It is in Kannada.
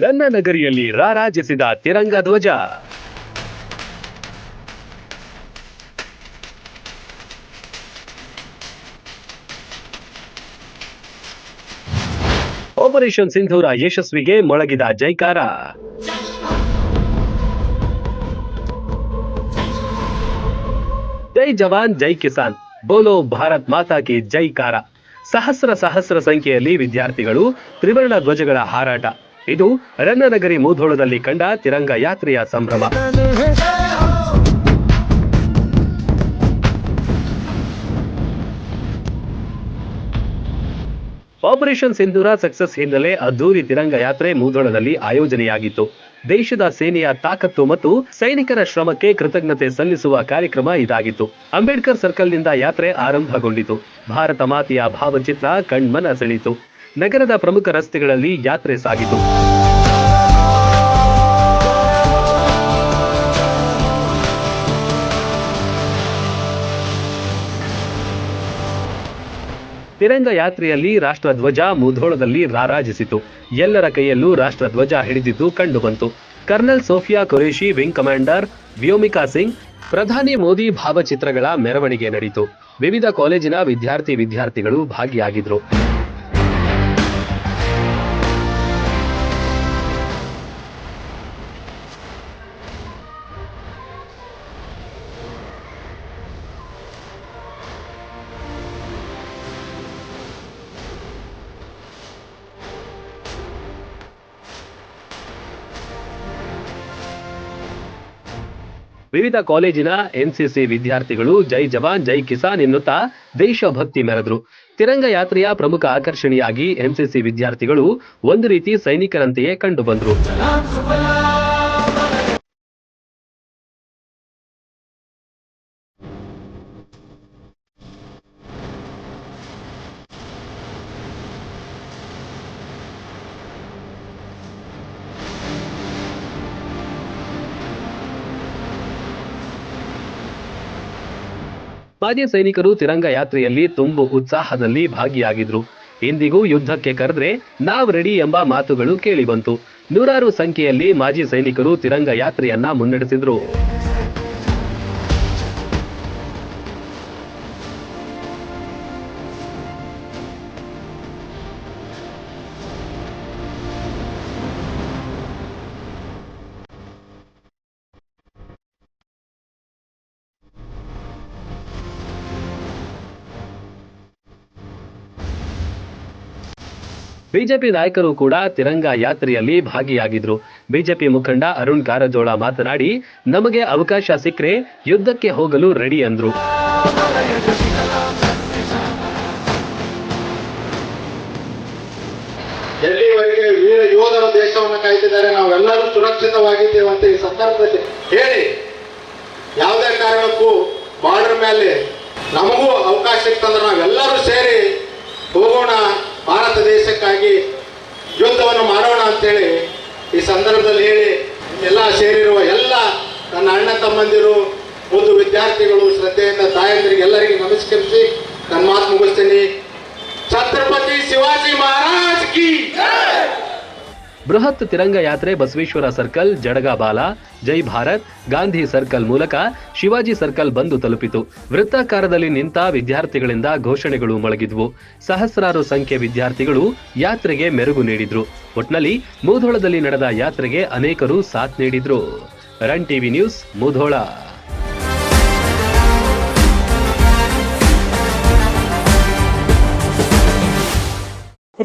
ರನ್ನನಗರಿಯಲ್ಲಿ ರಾರಾಜಿಸಿದ ತಿರಂಗ ಧ್ವಜ. ಆಪರೇಷನ್ ಸಿಂಧೂರ ಯಶಸ್ವಿಗೆ ಮೊಳಗಿದ ಜೈಕಾರ. ಜೈ ಜವಾನ್, ಜೈ ಕಿಸಾನ್. ಬೋಲೋ ಭಾರತ್ ಮಾತಾ ಕಿ ಜೈಕಾರ. ಸಹಸ್ರ ಸಹಸ್ರ ಸಂಖ್ಯೆಯಲ್ಲಿ ವಿದ್ಯಾರ್ಥಿಗಳು ತ್ರಿವರ್ಣ ಧ್ವಜಗಳ ಹಾರಾಟ. ಇದು ರನ್ನನಗರಿ ಮೂಧೋಳದಲ್ಲಿ ಕಂಡ ತಿರಂಗ ಯಾತ್ರೆಯ ಸಂಭ್ರಮ. ಆಪರೇಷನ್ ಸಿಂಧೂರ ಸಕ್ಸಸ್ ಹಿನ್ನೆಲೆ ಅದ್ದೂರಿ ತಿರಂಗ ಯಾತ್ರೆ ಮೂದೋಳದಲ್ಲಿ ಆಯೋಜನೆಯಾಗಿತ್ತು. ದೇಶದ ಸೇನೆಯ ತಾಕತ್ತು ಮತ್ತು ಸೈನಿಕರ ಶ್ರಮಕ್ಕೆ ಕೃತಜ್ಞತೆ ಸಲ್ಲಿಸುವ ಕಾರ್ಯಕ್ರಮ ಇದಾಗಿತ್ತು. ಅಂಬೇಡ್ಕರ್ ಸರ್ಕಲ್ನಿಂದ ಯಾತ್ರೆ ಆರಂಭಗೊಂಡಿತು. ಭಾರತ ಮಾತೆಯ ಭಾವಚಿತ್ರ ಕಣ್ಮನ ಸೆಳೆಯಿತು. ನಗರದ ಪ್ರಮುಖ ರಸ್ತೆಗಳಲ್ಲಿ ಯಾತ್ರೆ ಸಾಗಿತು. ತಿರಂಗ ಯಾತ್ರೆಯಲ್ಲಿ ರಾಷ್ಟ್ರಧ್ವಜ ಮುಧೋಳದಲ್ಲಿ ರಾರಾಜಿಸಿತು. ಎಲ್ಲರ ಕೈಯಲ್ಲೂ ರಾಷ್ಟ್ರಧ್ವಜ ಹಿಡಿದಿದ್ದು ಕಂಡುಬಂತು colonel Sofiya Qureshi wing commander Vyomika Singh, ಪ್ರಧಾನಿ ಮೋದಿ ಭಾವಚಿತ್ರಗಳ ಮೆರವಣಿಗೆ ನಡೆಯಿತು ವಿವಿಧ ಕಾಲೇಜಿನ ವಿದ್ಯಾರ್ಥಿ ವಿದ್ಯಾರ್ಥಿಗಳು ಭಾಗಿಯಾಗಿದ್ರು. ವಿವಿಧ ಕಾಲೇಜಿನ ಎನ್ಸಿಸಿ ವಿದ್ಯಾರ್ಥಿಗಳು ಜೈ ಜವಾನ್, ಜೈ ಕಿಸಾನ್ ಎನ್ನುತ್ತಾ ದೇಶಭಕ್ತಿ ಮೆರೆದ್ರು. ತಿರಂಗ ಯಾತ್ರೆಯ ಪ್ರಮುಖ ಆಕರ್ಷಣೆಯಾಗಿ ಎನ್ಸಿಸಿ ವಿದ್ಯಾರ್ಥಿಗಳು ಒಂದು ರೀತಿ ಸೈನಿಕರಂತೆಯೇ ಕಂಡುಬಂದ್ರು. ಮಾಜಿ ಸೈನಿಕರು ತಿರಂಗ ಯಾತ್ರೆಯಲ್ಲಿ ತುಂಬು ಉತ್ಸಾಹದಲ್ಲಿ ಭಾಗಿಯಾಗಿದ್ರು. ಇಂದಿಗೂ ಯುದ್ಧಕ್ಕೆ ಕರೆದ್ರೆ ನಾವ್ ರೆಡಿ ಎಂಬ ಮಾತುಗಳು ಕೇಳಿಬಂತು. ನೂರಾರು ಸಂಖ್ಯೆಯಲ್ಲಿ ಮಾಜಿ ಸೈನಿಕರು ತಿರಂಗ ಯಾತ್ರೆಯನ್ನ ಮುನ್ನಡೆಸಿದ್ರು. ಬಿಜೆಪಿ ನಾಯಕರು ಕೂಡ ತಿರಂಗ ಯಾತ್ರೆಯಲ್ಲಿ ಭಾಗಿಯಾಗಿದ್ರು. ಬಿಜೆಪಿ ಮುಖಂಡ ಅರುಣ್ ಕಾರಜೋಳ ಮಾತನಾಡಿ, ನಮಗೆ ಅವಕಾಶ ಸಿಕ್ಕರೆ ಯುದ್ಧಕ್ಕೆ ಹೋಗಲು ರೆಡಿ ಅಂದ್ರು. ಎಲ್ಲಿವರೆಗೆ ವೀರ ಯೋಧರ ದೇಶವನ್ನು ಕಾಯ್ತಿದ್ದಾರೆ ನಾವೆಲ್ಲರೂ ಸುರಕ್ಷಿತವಾಗಿದ್ದೇವೆ ಅಂತ ಈ ಸಂದರ್ಭದಲ್ಲಿ ಹೇಳಿ. ಯಾವುದೇ ಕಾರಣಕ್ಕೂ ಬಾರ್ಡರ್ ಮೇಲೆ ನಮಗೂ ಅವಕಾಶ ಸಿಕ್ತಂದ್ರೆ ನಾವೆಲ್ಲರೂ ಸೇರಿ ಹೋಗೋಣ. ಭಾರತ ದೇಶಕ್ಕಾಗಿ ಯುದ್ಧವನ್ನು ಮಾಡೋಣ ಅಂತೇಳಿ ಈ ಸಂದರ್ಭದಲ್ಲಿ ಹೇಳಿ ಎಲ್ಲ ಸೇರಿರುವ ಎಲ್ಲ ನನ್ನ ಅಣ್ಣ ತಮ್ಮಂದಿರು ಒಂದು ವಿದ್ಯಾರ್ಥಿಗಳು ಶ್ರದ್ಧೆಯಿಂದ ತಾಯಂದಿರಿಗೆ ಎಲ್ಲರಿಗೆ ನಮಸ್ಕರಿಸಿ ನನ್ನ ಮಾತು ಮುಗಿಸ್ತೀನಿ ಛತ್ರಪತಿ ಶಿವಾಜಿ ಮಹಾರಾಜ್ ಕಿ ಬೃಹತ್ ತಿರಂಗ ಯಾತ್ರೆ ಬಸವೇಶ್ವರ ಸರ್ಕಲ್ ಜಡಗಾಬಾಲ ಜೈ ಭಾರತ್, ಗಾಂಧಿ ಸರ್ಕಲ್ ಮೂಲಕ ಶಿವಾಜಿ ಸರ್ಕಲ್ ಬಂದು ತಲುಪಿತು. ವೃತ್ತಾಕಾರದಲ್ಲಿ ನಿಂತ ವಿದ್ಯಾರ್ಥಿಗಳಿಂದ ಘೋಷಣೆಗಳು ಮೊಳಗಿದ್ವು. ಸಹಸ್ರಾರು ಸಂಖ್ಯೆ ವಿದ್ಯಾರ್ಥಿಗಳು ಯಾತ್ರೆಗೆ ಮೆರುಗು ನೀಡಿದ್ರು. ಒಟ್ನಲ್ಲಿ ಮೂಧೋಳದಲ್ಲಿ ನಡೆದ ಯಾತ್ರೆಗೆ ಅನೇಕರು ಸಾಥ್ ನೀಡಿದ್ರು. Run TV news, Mudhol.